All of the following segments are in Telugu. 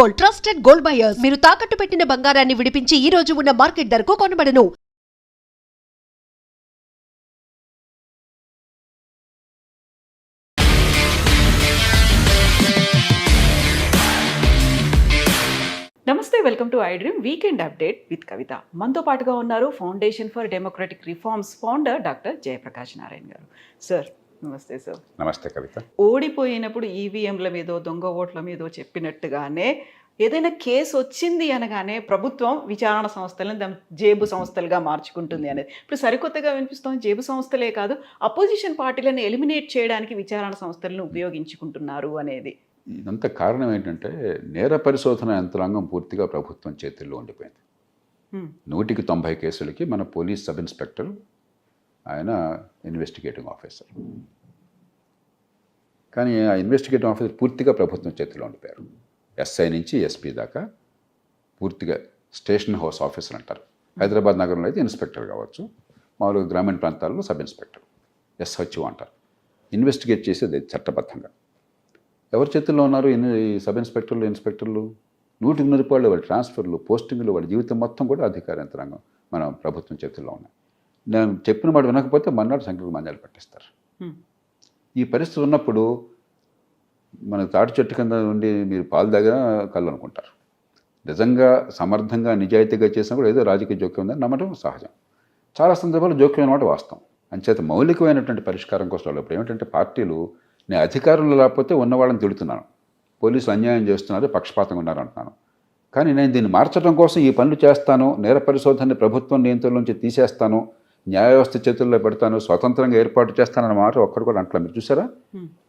Gold trusted gold buyers. మీరు తాకట్టు పెట్టిన బంగారాన్ని విడిపించి ఈ రోజు ఉన్న మార్కెట్ ధరకు కొనబడను. నమస్తే welcome to iDream weekend update with Kavitha. మనతో పాటుగా ఉన్నారు foundation for democratic reforms founder doctor Jayaprakash Narayana garu. Sir నమస్తే సార్ నమస్తే కవిత. ఓడిపోయినప్పుడు ఈవీఎంల మీదో దొంగ ఓట్ల మీదో చెప్పినట్టుగానే ఏదైనా కేసు వచ్చింది అనగానే ప్రభుత్వం విచారణ సంస్థలను దాని జేబు సంస్థలుగా మార్చుకుంటుంది అనేది. ఇప్పుడు సరికొత్తగా వినిపిస్తోంది జేబు సంస్థలే కాదు అపోజిషన్ పార్టీలను ఎలిమినేట్ చేయడానికి విచారణ సంస్థలను ఉపయోగించుకుంటున్నారు అనేది. ఇదంతా కారణం ఏంటంటే నేర పరిశోధన యంత్రాంగం పూర్తిగా ప్రభుత్వం చేతుల్లో ఉండిపోయింది. నూటికి తొంభై కేసులకి మన పోలీస్ సబ్ ఇన్స్పెక్టర్ ఆయన ఇన్వెస్టిగేటింగ్ ఆఫీసర్. కానీ ఆ ఇన్వెస్టిగేటివ్ ఆఫీసర్ పూర్తిగా ప్రభుత్వం చేతిలో ఉండిపోయారు ఎస్ఐ నుంచి ఎస్పీ దాకా పూర్తిగా స్టేషన్ హౌస్ ఆఫీసర్ అంటారు. హైదరాబాద్ నగరంలో అయితే ఇన్స్పెక్టర్ కావచ్చు మామూలుగా గ్రామీణ ప్రాంతాల్లో సబ్ ఇన్స్పెక్టర్ ఎస్హెచ్ఓ అంటారు. ఇన్వెస్టిగేట్ చేసేది చట్టబద్ధంగా. ఎవరి చేతుల్లో ఉన్నారు ఇన్- సబ్ ఇన్స్పెక్టర్లు ఇన్స్పెక్టర్లు? నూటికి నూరు రూపాయలు వాళ్ళ ట్రాన్స్ఫర్లు పోస్టింగ్లు వాళ్ళ జీవితం మొత్తం కూడా అధికార యంత్రాంగం మన ప్రభుత్వం చేతుల్లో ఉన్నాయి. నేను చెప్పిన మాట వినకపోతే మన్నాడు సంఖ్యకు మంజాలు పట్టిస్తారు. ఈ పరిస్థితి ఉన్నప్పుడు మన తాటి చెట్టు కింద ఉండి మీరు పాలు దగ్గర కళ్ళు అనుకుంటారు. నిజంగా సమర్థంగా నిజాయితీగా చేసినా కూడా ఏదో రాజకీయ జోక్యం ఉందని నమ్మటం సహజం. చాలా సందర్భాల్లో జోక్యం అన్నమాట వాస్తవం. అంచేత మౌలికమైనటువంటి పరిష్కారం కోసం వాళ్ళు ఇప్పుడు ఏమిటంటే పార్టీలు నేను అధికారంలో లేకపోతే ఉన్నవాళ్ళని తిడుతున్నాను. పోలీసులు అన్యాయం చేస్తున్నారు పక్షపాతంగా ఉన్నారు అంటున్నాను. కానీ నేను దీన్ని మార్చడం కోసం ఈ పనులు చేస్తాను నేర పరిశోధనని ప్రభుత్వం నియంత్రణ నుంచి తీసేస్తాను న్యాయ వ్యవస్థ చేతుల్లో పెడతాను స్వతంత్రంగా ఏర్పాటు చేస్తానన్న మాట ఒక్కడు కూడా అంటలే మీరు చూసారా.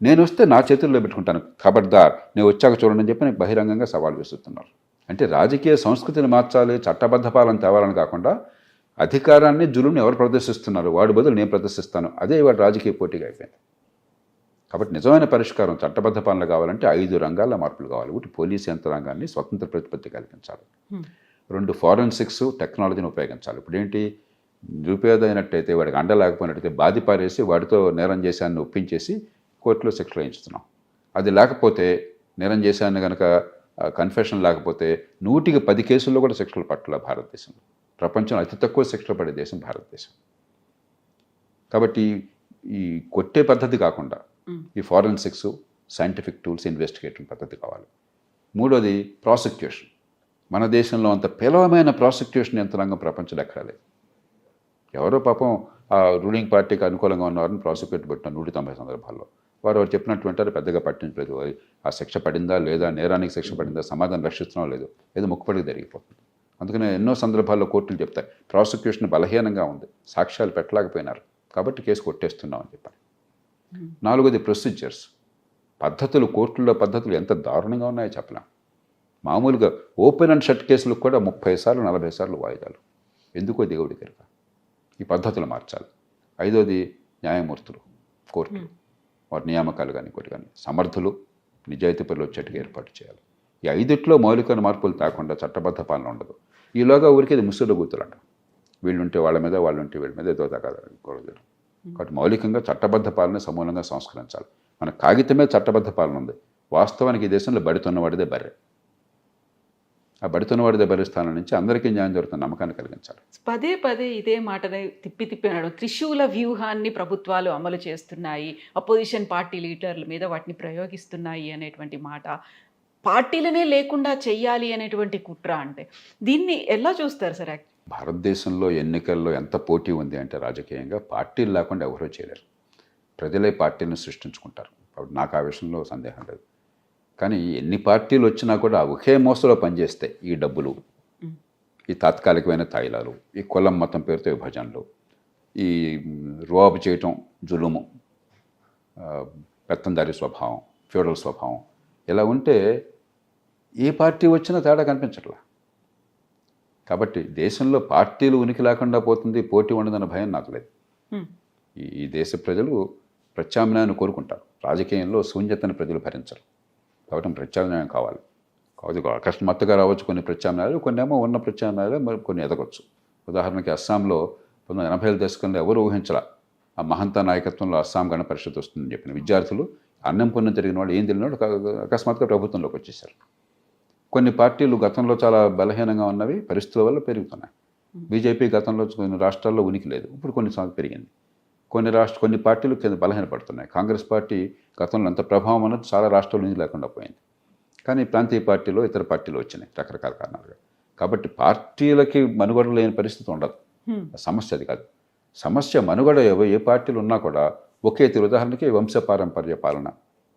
నేను వస్తే నా చేతుల్లో పెట్టుకుంటాను. ఖబర్దార్ నేను వచ్చాక చూడండి అని చెప్పి నేను బహిరంగంగా సవాల్ విసురుతున్నారు. అంటే రాజకీయ సంస్కృతిని మార్చాలి చట్టబద్ధ పాలన తేవాలని కాకుండా అధికారాన్ని జులుని ఎవరు ప్రదర్శిస్తున్నారు? వాడి బదులు నేను ప్రదర్శిస్తాను. అదే వాడు రాజకీయ పోటీగా అయిపోయింది. కాబట్టి నిజమైన పరిష్కారం చట్టబద్ధ పాలన కావాలంటే ఐదు రంగాల మార్పులు కావాలి. ఒకటి పోలీస్ యంత్రాంగాన్ని స్వతంత్ర ప్రతిపత్తి కల్పించాలి హ్మ్. రెండు ఫారెన్సిక్స్ టెక్నాలజీని ఉపయోగించాలి. ఇప్పుడు అయినట్టయితే వాడికి అండ లేకపోయినట్టయితే బాధి పారేసి వాడితో నేరం చేశాన్ని ఒప్పించేసి కోర్టులో శిక్ష వేయించుతున్నాం. అది లేకపోతే నేరం కనుక కన్ఫెషన్ లేకపోతే నూటికి పది కేసుల్లో కూడా శిక్షలు పట్ల భారతదేశంలో. ప్రపంచంలో అతి తక్కువ శిక్షలు పడే దేశం భారతదేశం. కాబట్టి ఈ కొట్టే పద్ధతి కాకుండా. ఈ ఫారెన్సిక్స్ సైంటిఫిక్ టూల్స్ ఇన్వెస్టిగేటింగ్ పద్ధతి కావాలి. మూడోది ప్రాసిక్యూషన్. మన దేశంలో అంత పేలవమైన ప్రాసిక్యూషన్ యంత్రాంగం ప్రపంచంలో ఎక్కడా లేదు. ఎవరో పాపం ఆ రూలింగ్ పార్టీకి అనుకూలంగా ఉన్నవారిని ప్రాసిక్యూట్ పెట్టిన నూట తొంభై సందర్భాల్లో. వారు వారు చెప్పినట్టు వింటారు పెద్దగా పట్టించలేదు ఆ శిక్ష పడిందా లేదా నేరానికి శిక్ష పడిందా సమాధానం రక్షిస్తున్నాం లేదు ఏదో ముక్కుపడికి జరిగిపోతుంది. అందుకనే ఎన్నో సందర్భాల్లో కోర్టులు చెప్తాయి ప్రాసిక్యూషన్ బలహీనంగా ఉంది సాక్ష్యాలు పెట్టలేకపోయినారు కాబట్టి కేసు కొట్టేస్తున్నాం అని చెప్పారు నాలుగోది ప్రొసీజర్స్. పద్ధతులు కోర్టుల్లో పద్ధతులు ఎంత దారుణంగా ఉన్నాయో చెప్పలేం. మామూలుగా ఓపెన్ అండ్ షట్ కేసులకు కూడా ముప్పై సార్లు నలభై సార్లు వాయిదాలు. ఎందుకో దేవుడి కనుక ఈ పద్ధతులు మార్చాలి. ఐదోది న్యాయమూర్తులు కోర్టులు వారి నియామకాలు కానీ ఇంకోటి కానీ సమర్థులు నిజాయితీ పనులు వచ్చేట్టుగా ఏర్పాటు చేయాలి. ఈ ఐదిట్లో మౌలికమైన మార్పులు తాకుండా చట్టబద్ధ పాలన ఉండదు. ఈలోగా ఊరికి ఇది ముసుడు గుర్తులంట. వీళ్ళుంటే వాళ్ళ మీద వాళ్ళుంటే వీళ్ళ మీద ఏదో తగ్గకూడదు కాబట్టి మౌలికంగా చట్టబద్ధ పాలన సమూలంగా సంస్కరించాలి. మన కాగితమే చట్టబద్ధ పాలన ఉంది. వాస్తవానికి ఈ దేశంలో బడితున్నవాడిదే బర్రె. ఆ బడితున్నవాడిదే బర్రె స్థానం నుంచి అందరికీ న్యాయం జరుగుతున్న నమ్మకాన్ని కలిగించాలి. పదే పదే ఇదే మాటని తిప్పి తిప్పి అనడం త్రిశూల వ్యూహాన్ని ప్రభుత్వాలు అమలు చేస్తున్నాయి. అపోజిషన్ పార్టీ లీడర్ల మీద వాటిని ప్రయోగిస్తున్నాయి అనేటువంటి మాట. పార్టీలనే లేకుండా చెయ్యాలి అనేటువంటి కుట్ర అంటే దీన్ని ఎలా చూస్తారు సార్ భారతదేశంలో ఎన్నికల్లో ఎంత పోటీ ఉంది అంటే రాజకీయంగా పార్టీలు లేకుండా ఎవరూ చేయలేరు. ప్రజలే పార్టీలను సృష్టించుకుంటారు. నాకు ఆ విషయంలో సందేహం లేదు. కానీ ఎన్ని పార్టీలు వచ్చినా కూడా ఒకే మోసలో పనిచేస్తాయి ఈ డబ్బులు ఈ తాత్కాలికమైన తాయిలాలు ఈ కులం మతం పేరుతో విభజనలు ఈ రువాబు చేయటం జులుము పెత్తందారి స్వభావం ఫ్యూడల్ స్వభావం ఇలా ఉంటే ఏ పార్టీ వచ్చినా తేడా కనిపించట్లా. కాబట్టి దేశంలో పార్టీలు ఉనికి లేకుండా పోతుంది పోటీ ఉండదన్న భయం నాకు లేదు. ఈ ఈ దేశ ప్రజలు ప్రత్యామ్నాయాన్ని కోరుకుంటారు. రాజకీయంలో శూన్యతను ప్రజలు భరించరు. కాబట్టి ప్రత్యామ్నాయం కావాలి. కాబట్టి అకస్మాత్తుగా రావచ్చు కొన్ని ప్రత్యామ్నాయాలు కొన్ని ఏమో ఉన్న ప్రత్యామ్నాయాలు మరి కొన్ని ఎదగొచ్చు. ఉదాహరణకి అస్సాంలో పంతొమ్మిది ఎనభై ఐదు దశకంలో ఎవరు ఊహించరా ఆ మహంత నాయకత్వంలో అస్సాం గణ పరిషత్ వస్తుందని చెప్పిన విద్యార్థులు అన్నం పుణ్యం తిరిగిన వాళ్ళు ఏం తెలియని వాళ్ళు అకస్మాత్తుగా ప్రభుత్వంలోకి వచ్చేసారు కొన్ని పార్టీలు గతంలో చాలా బలహీనంగా ఉన్నవి పరిస్థితుల వల్ల పెరుగుతున్నాయి. బీజేపీ గతంలో కొన్ని రాష్ట్రాల్లో ఉనికి లేదు. ఇప్పుడు కొన్నిసార్లు పెరిగింది. కొన్ని రాష్ట్ర కొన్ని పార్టీలు కింద బలహీనపడుతున్నాయి కాంగ్రెస్ పార్టీ గతంలో అంత ప్రభావం అన్నది చాలా రాష్ట్రాల నుంచి లేకుండా పోయింది. కానీ ప్రాంతీయ పార్టీలో ఇతర పార్టీలు వచ్చినాయి రకరకాల కారణాలుగా. కాబట్టి పార్టీలకి మనుగడ లేని పరిస్థితి ఉండదు. సమస్య అది కాదు. సమస్య మనుగడ ఏ పార్టీలు ఉన్నా కూడా ఒకే తీరు ఉదాహరణకి వంశపారంపర్య పాలన.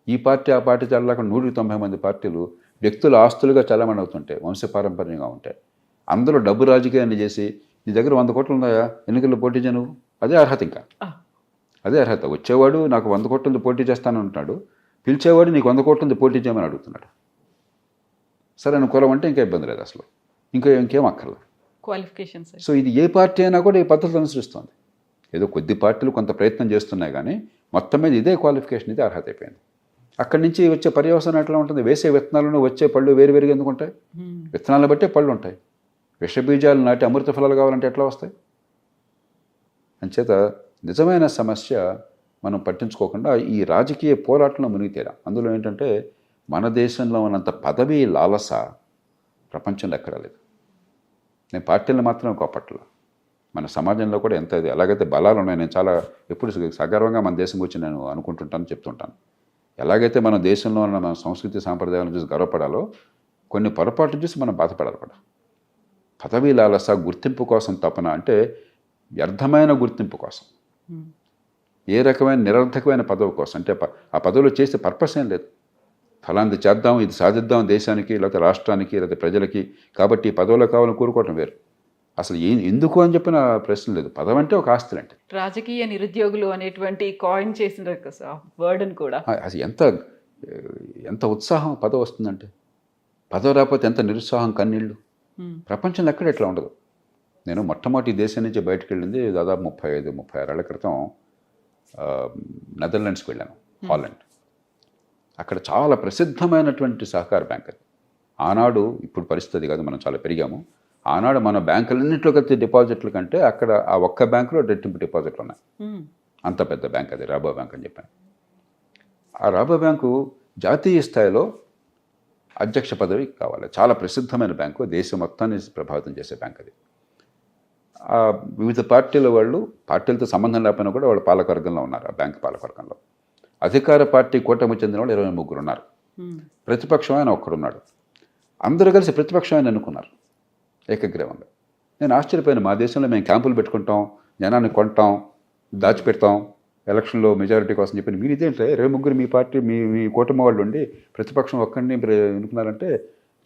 ఈ పార్టీ ఆ పార్టీ చల్లక నూటికి తొంభై మంది పార్టీలు వ్యక్తుల ఆస్తులుగా చలమణి అవుతుంటాయి వంశపారంపర్యంగా ఉంటాయి అందులో డబ్బు రాజకీయాన్ని చేసి నీ దగ్గర వంద కోట్లు ఉన్నాయా? ఎన్నికల్లో పోటీ చేయను? అదే అర్హత ఇంకా. అదే అర్హత. వచ్చేవాడు నాకు వంద కోట్ల ఉంది పోటీ చేస్తాను అంటున్నాడు. పిలిచేవాడు నీకు వంద కోట్ల ఉంది పోటీ చేయమని అడుగుతున్నాడు. సరే నువ్వు కులం అంటే ఇంకా ఇబ్బంది లేదు అసలు. ఇంకా ఇంకేం అక్కర్లేదు. క్వాలిఫికేషన్స్ సో ఇది ఏ పార్టీ అయినా కూడా ఈ పద్ధతులు అనుసరిస్తుంది. ఏదో కొద్ది పార్టీలు కొంత ప్రయత్నం చేస్తున్నాయి కానీ మొత్తం మీద ఇదే క్వాలిఫికేషన్ ఇది అర్హత అయిపోయింది. అక్కడి నుంచి వచ్చే పర్యవసనం ఎట్లా ఉంటుంది? వేసే విత్తనాలను వచ్చే పళ్ళు వేరు వేరుగా ఎందుకు ఉంటాయి? విత్తనాలను బట్టే పళ్ళు ఉంటాయి. విషబీజాలు నాటి అమృత ఫలాలు కావాలంటే ఎట్లా వస్తాయి? అంచేత నిజమైన సమస్య మనం పట్టించుకోకుండా ఈ రాజకీయ పోరాటంలో మునిగితేరా అందులో ఏంటంటే మన దేశంలో ఉన్నంత పదవి లాలస ప్రపంచంలో ఎక్కడా లేదు. నేను పార్టీలను మాత్రం కోపట్ల మన సమాజంలో కూడా ఎంత ఇది ఎలాగైతే బలాలు ఉన్నాయి నేను చాలా ఎప్పుడు సగర్వంగా మన దేశం గురించి నేను అనుకుంటుంటాను చెప్తుంటాను. ఎలాగైతే మన దేశంలో ఉన్న మన సంస్కృతి సాంప్రదాయాలను చూసి గర్వపడాలో కొన్ని పొరపాట్లు చూసి మనం బాధపడాలి కూడా. పదవీ లాలస గుర్తింపు కోసం తపన అంటే వ్యర్థమైన గుర్తింపు కోసం. ఏ రకమైన నిరర్థకమైన పదవి కోసం? అంటే ఆ పదవిలో చేసే పర్పస్ ఏం లేదు. ఫలాంది చేద్దాం ఇది సాధిద్దాం దేశానికి లేకపోతే రాష్ట్రానికి లేకపోతే ప్రజలకి. కాబట్టి ఈ పదవులు కావాలని కోరుకోవటం వేరు. అసలు ఏ ఎందుకు అని చెప్పిన ప్రశ్న లేదు. పదవి అంటే ఒక ఆస్తి అంటే రాజకీయ నిరుద్యోగులు అనేటువంటి కాయిన్ చేసిన వర్డ్ని కూడా. అది ఎంత ఎంత ఉత్సాహం పదవి వస్తుందంటే. పదవి రాకపోతే ఎంత నిరుత్సాహం కన్నీళ్ళు. ప్రపంచంలో ఎక్కడ ఎట్లా ఉండదు. నేను మొట్టమొదటి దేశం నుంచి బయటకు వెళ్ళింది దాదాపు ముప్పై ఐదు ముప్పై ఆరేళ్ళ క్రితం నెదర్లాండ్స్కి వెళ్ళాను హాలండ్. అక్కడ చాలా ప్రసిద్ధమైనటువంటి సహకార బ్యాంక్ అది. ఆనాడు ఇప్పుడు పరిస్థితి కాదు మనం చాలా పెరిగాము. ఆనాడు మన బ్యాంకులన్నింటిలో కలిసి డిపాజిట్ల కంటే అక్కడ ఆ ఒక్క బ్యాంకులో రెట్టింపు డిపాజిట్లు ఉన్నాయి. అంత పెద్ద బ్యాంక్ అది రాబో బ్యాంక్ అని చెప్పాను. ఆ రాబో బ్యాంకు జాతీయ స్థాయిలో అధ్యక్ష పదవి కావాలి. చాలా ప్రసిద్ధమైన బ్యాంకు దేశం మొత్తాన్ని ప్రభావితం చేసే బ్యాంక్ అది. వివిధ పార్టీల వాళ్ళు పార్టీలతో సంబంధం లేకపోయినా కూడా వాళ్ళు పాలకవర్గంలో ఉన్నారు ఆ బ్యాంక్ పాలకవర్గంలో. అధికార పార్టీ కూటమి చెందిన వాళ్ళు ఇరవై ముగ్గురు ఉన్నారు. ప్రతిపక్షం ఆయన ఒక్కడున్నాడు అందరూ కలిసి ప్రతిపక్షం ఆయన అనుకున్నారు ఏకగ్రీవంగా. నేను ఆశ్చర్యపోయాను మా దేశంలో మేము క్యాంపులు పెట్టుకుంటాం జనాన్ని కొంటాం దాచిపెడతాం ఎలక్షన్లో మెజారిటీ కోసం చెప్పి మీరు ఇదేంటే? ఇరవై ముగ్గురు మీ పార్టీ మీ మీ కూటమి వాళ్ళు ఉండి ప్రతిపక్షం ఒక్కడిని మీరు ఎన్నుకున్నారంటే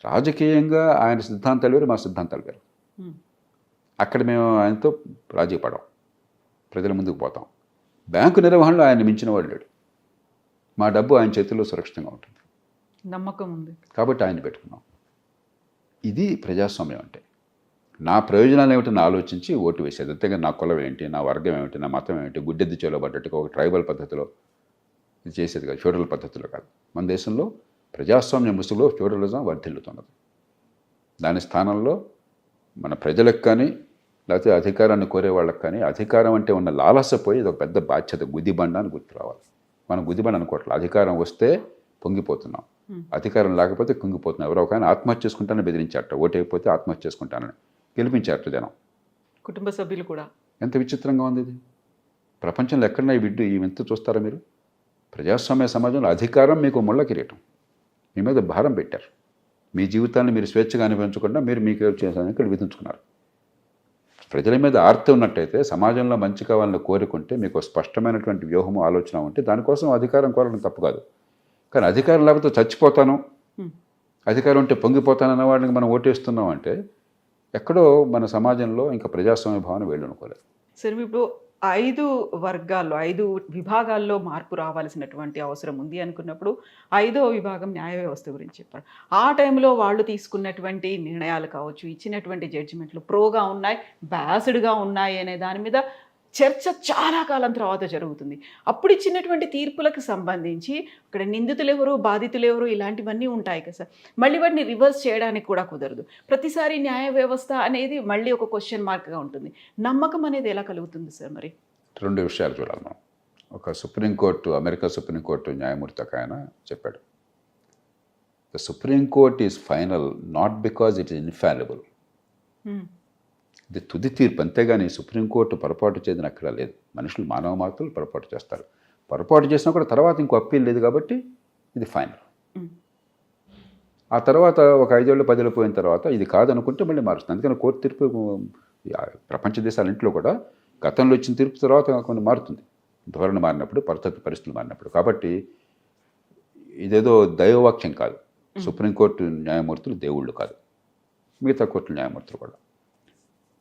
రాజకీయంగా ఆయన సిద్ధాంతాలు వేరు మా సిద్ధాంతాలు వేరు. అక్కడ మేము ఆయనతో రాజీ పడం ప్రజల ముందుకు పోతాం. బ్యాంకు నిర్వహణలో ఆయన మించిన వాడు లేడు. మా డబ్బు ఆయన చేతుల్లో సురక్షితంగా ఉంటుంది. నమ్మకం ఉంది. కాబట్టి ఆయన పెట్టుకున్నాం. ఇది ప్రజాస్వామ్యం అంటే. నా ప్రయోజనాలు ఏమిటని ఆలోచించి ఓటు వేసేది. అంతేగాని నా కులం ఏంటి నా వర్గం ఏమిటి నా మతం ఏమిటి గుడ్డెద్దు చేలబడ్డట్టుగా ఒక ట్రైబల్ పద్ధతిలో ఇది చేసేది కాదు. ఫ్యూడల్ పద్ధతిలో కాదు. మన దేశంలో ప్రజాస్వామ్య ముసుగులో ఫ్యూడలిజం వర్ధిల్లుతున్నది. దాని స్థానంలో మన ప్రజలకు కానీ లేకపోతే అధికారాన్ని కోరే వాళ్ళకి కానీ అధికారం అంటే ఉన్న లాలస పోయి ఇది ఒక పెద్ద బాధ్యత గుదిబండ అని గుర్తు రావాలి. మనం గుదిబండ అనుకోవట్లేదు అధికారం వస్తే పొంగిపోతున్నాం. అధికారం లేకపోతే కుంగిపోతున్నాం. ఎవరో ఒక ఆయన ఆత్మహత్య చేసుకుంటానని బెదిరించారట ఓటైపోతే ఆత్మహత్య చేసుకుంటానని గెలిపించారట జనం. కుటుంబ సభ్యులు కూడా. ఎంత విచిత్రంగా ఉంది ఇది. ప్రపంచంలో ఎక్కడన్నా ఈ విడ్డు ఈ వింత చూస్తారా మీరు? ప్రజాస్వామ్య సమాజంలో అధికారం మీకు ముళ్ళ కిరీటం. మీ మీద భారం పెట్టారు. మీ జీవితాన్ని మీరు స్వేచ్ఛగా అనిపించకుండా మీరు మీకు చేసాలని ఇక్కడ విధించుకున్నారు. ప్రజల మీద ఆర్తి ఉన్నట్టయితే సమాజంలో మంచి కావాలని కోరుకుంటే మీకు స్పష్టమైనటువంటి వ్యూహము ఆలోచన ఉంటే దానికోసం అధికారం కోరడం తప్పు కాదు. కానీ అధికారం లేకపోతే చచ్చిపోతాను. అధికారం ఉంటే పొంగిపోతానన్న వాడిని మనం ఓటేస్తున్నాం అంటే ఎక్కడో మన సమాజంలో ఇంకా ప్రజాస్వామ్య భావన వేళ్ళు అనుకోలేదు సరే ఇప్పుడు ఐదు వర్గాల్లో ఐదు విభాగాల్లో మార్పు రావాల్సినటువంటి అవసరం ఉంది అనుకున్నప్పుడు ఐదో విభాగం న్యాయ వ్యవస్థ గురించి చెప్పారు. ఆ టైంలో వాళ్ళు తీసుకున్నటువంటి నిర్ణయాలు కావచ్చు ఇచ్చినటువంటి జడ్జిమెంట్లు ప్రోగా ఉన్నాయి బ్యాస్డ్గా ఉన్నాయి అనే దాని మీద చర్చ చాలా కాలం తర్వాత జరుగుతుంది. అప్పుడు ఇచ్చినటువంటి తీర్పులకు సంబంధించి అక్కడ నిందితులు ఎవరు బాధితులు ఎవరు ఇలాంటివన్నీ ఉంటాయి కదా సార్. మళ్ళీ వాటిని రివర్స్ చేయడానికి కూడా కుదరదు. ప్రతిసారి న్యాయ వ్యవస్థ అనేది మళ్ళీ ఒక క్వశ్చన్ మార్క్గా ఉంటుంది. నమ్మకం అనేది ఎలా కలుగుతుంది సార్ మరి? రెండు విషయాలు చూడాలి మనం. ఒక సుప్రీంకోర్టు అమెరికా సుప్రీంకోర్టు న్యాయమూర్తి ఒక ఆయన చెప్పాడు. The supreme court is final not because it is infallible ఇది తుది తీర్పు. అంతేగాని సుప్రీంకోర్టు పొరపాటు చేయదని అక్కడ లేదు. మనుషులు మానవ మాత్రులు పొరపాటు చేస్తారు. పొరపాటు చేసినా కూడా తర్వాత ఇంకో అప్పీల్ లేదు కాబట్టి ఇది ఫైనల్. ఆ తర్వాత ఒక ఐదేళ్ళు పదేళ్ళు పోయిన తర్వాత ఇది కాదనుకుంటే మళ్ళీ మారుస్తుంది. అందుకని కోర్టు తీర్పు ప్రపంచ దేశాలన్నింటిలో కూడా గతంలో ఇచ్చిన తీర్పు తర్వాత కొన్ని మారుతుంది. ధోరణి మారినప్పుడు పరిస్థితి పరిస్థితులు మారినప్పుడు. కాబట్టి ఇదేదో దైవవాక్యం కాదు. సుప్రీంకోర్టు న్యాయమూర్తులు దేవుళ్ళు కాదు. మిగతా కోర్టుల న్యాయమూర్తులు కూడా.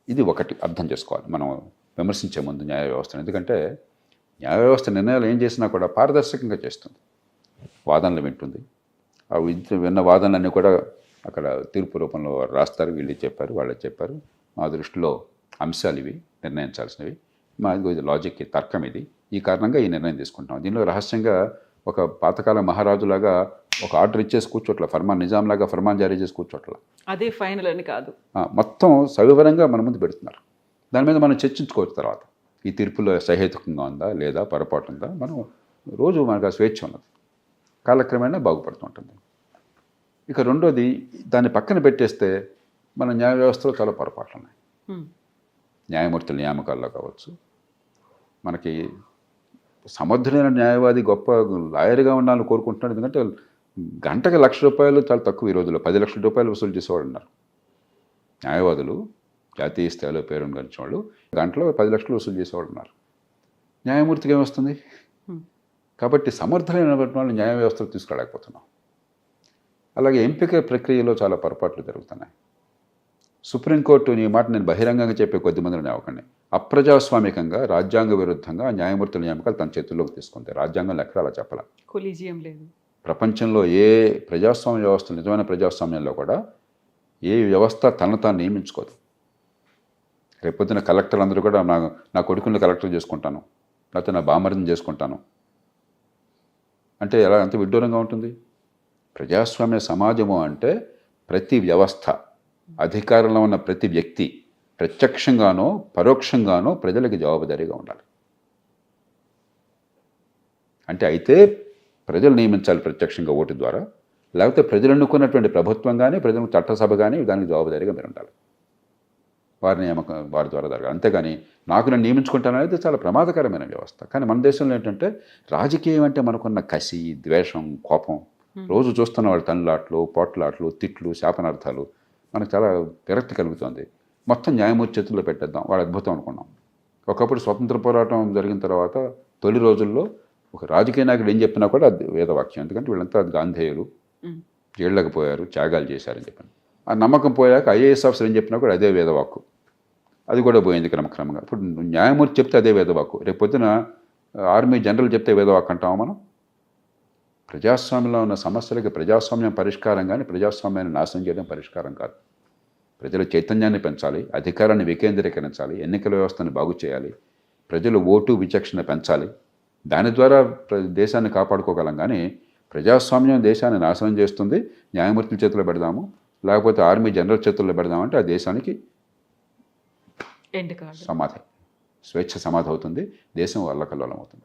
ఇది ఒకటి అర్థం చేసుకోవాలి. మనం విమర్శించే ముందు న్యాయ వ్యవస్థను. ఎందుకంటే న్యాయ వ్యవస్థ నిర్ణయాలు ఏం చేసినా కూడా పారదర్శకంగా చేస్తుంది. వాదనలు వింటుంది. ఆ విన్న వాదనలన్నీ కూడా అక్కడ తీర్పు రూపంలో రాస్తారు. వీళ్ళు చెప్పారు వాళ్ళు చెప్పారు. మా దృష్టిలో అంశాలు ఇవి నిర్ణయించాల్సినవి. మా ఇది లాజిక్ తర్కం ఇది. ఈ కారణంగా ఈ నిర్ణయం తీసుకుంటాం దీనిలో రహస్యంగా ఒక పాతకాల మహారాజులాగా ఒక ఆర్డర్ ఇచ్చేసి కూర్చోట్ల ఫర్మాన్ నిజాంలాగా ఫర్మాన్ జారీ చేసి కూర్చోట్ల. అదే ఫైనల్ అని కాదు. మొత్తం సవివరంగా మన ముందు పెడుతున్నారు. దాని మీద మనం చర్చించుకోవచ్చు తర్వాత. ఈ తీర్పులో సహేతుకంగా ఉందా లేదా పొరపాటు ఉందా మనం రోజు మనకు ఆ స్వేచ్ఛ ఉన్నది. కాలక్రమేణా బాగుపడుతుంటుంది ఇక రెండోది దాన్ని పక్కన పెట్టేస్తే మన న్యాయ వ్యవస్థలో చాలా పొరపాట్లు ఉన్నాయి. న్యాయమూర్తుల నియామకాల్లో కావచ్చు మనకి సమర్థుడైన న్యాయవాది గొప్ప లాయర్గా ఉండాలని కోరుకుంటున్నాడు. ఎందుకంటే గంటకి లక్ష రూపాయలు చాలా తక్కువ ఈ రోజుల్లో. పది లక్షల రూపాయలు వసూలు చేసేవాడు ఉన్నారు న్యాయవాదులు జాతీయ స్థాయిలో పేరు గడిచిన వాళ్ళు గంటలో పది లక్షలు వసూలు చేసేవాడు ఉన్నారు న్యాయమూర్తికి ఏమొస్తుంది. కాబట్టి సమర్థులైనటువంటి వాళ్ళు న్యాయ వ్యవస్థలో తీసుకురాలేకపోతున్నాం. అలాగే ఎంపిక ప్రక్రియలో చాలా పొరపాట్లు జరుగుతున్నాయి. సుప్రీంకోర్టు నీ మాట నేను బహిరంగంగా చెప్పే కొద్ది మందిని నేవకండి అప్రజాస్వామికంగా రాజ్యాంగ విరుద్ధంగా న్యాయమూర్తుల నియామకాలు తన చేతుల్లోకి తీసుకుంది రాజ్యాంగంలో ఎక్కడ అలా చెప్పాల? కొలీజియం లేదు. ప్రపంచంలో ఏ ప్రజాస్వామ్య వ్యవస్థ నిజమైన ప్రజాస్వామ్యంలో కూడా ఏ వ్యవస్థ తనను తాను నియమించుకోదు. రేపొద్దున కలెక్టర్ అందరూ కూడా నా నా కొడుకుని కలెక్టర్ చేసుకుంటాను లేకపోతే నా బామర్దిని చేసుకుంటాను. అంటే ఎలా అంత విడ్డూరంగా ఉంటుంది? ప్రజాస్వామ్య సమాజము అంటే ప్రతి వ్యవస్థ. అధికారంలో ఉన్న ప్రతి వ్యక్తి ప్రత్యక్షంగానో పరోక్షంగానో ప్రజలకు జవాబుదారీగా ఉండాలి. అంటే అయితే ప్రజలు నియమించాలి ప్రత్యక్షంగా ఓటు ద్వారా లేకపోతే ప్రజలు ఎన్నుకున్నటువంటి ప్రభుత్వం కానీ ప్రజల చట్టసభ కానీ దానికి జవాబుదారీగా మీరు ఉండాలి. వారి నియామకం వారి ద్వారా జరగాలి. అంతేగాని నాకు నేను నియమించుకుంటాను అనేది చాలా ప్రమాదకరమైన వ్యవస్థ. కానీ మన దేశంలో ఏంటంటే రాజకీయం అంటే మనకున్న కసి ద్వేషం కోపం రోజు చూస్తున్న వాళ్ళ తన్నులాట్లు పోట్లాట్లు తిట్లు శాపనార్థాలు మనకు చాలా విరక్తి కలుగుతుంది. మొత్తం న్యాయమూర్తి చేతుల్లో పెట్టేద్దాం. వాడు అద్భుతం అనుకున్నాం. ఒకప్పుడు స్వతంత్ర పోరాటం జరిగిన తర్వాత తొలి రోజుల్లో ఒక రాజకీయ నాయకుడు ఏం చెప్పినా కూడా అది వేదవాక్యం. ఎందుకంటే వీళ్ళంతా గాంధేయులు. జైళ్ళకి పోయారు త్యాగాలు చేశారని చెప్పాను. ఆ నమ్మకం పోయాక ఐఏఎస్ ఆఫీసర్ ఏం చెప్పినా కూడా అదే వేదవాక్కు. అది కూడా పోయింది క్రమక్రమంగా. ఇప్పుడు న్యాయమూర్తి చెప్తే అదే వేదవాక్కు. రేపు పొద్దున ఆర్మీ జనరల్ చెప్తే వేదవాక్కు అంటామా మనం? ప్రజాస్వామ్యంలో ఉన్న సమస్యలకి ప్రజాస్వామ్యం పరిష్కారం కానీ ప్రజాస్వామ్యాన్ని నాశనం చేయడం పరిష్కారం కాదు. ప్రజల చైతన్యాన్ని పెంచాలి అధికారాన్ని వికేంద్రీకరించాలి ఎన్నికల వ్యవస్థను బాగు చేయాలి ప్రజలు ఓటు విచక్షణ పెంచాలి. దాని ద్వారా ప్ర- దేశాన్ని కాపాడుకోగలం కానీ ప్రజాస్వామ్యం దేశాన్ని నాశనం చేస్తుంది. న్యాయమూర్తుల చేతిలో పెడదాము లేకపోతే ఆర్మీ జనరల్ చేతుల్లో పెడదామంటే ఆ దేశానికి సమాధి స్వేచ్ఛ సమాధి అవుతుంది దేశం వల్లకల్లోలం అవుతుంది.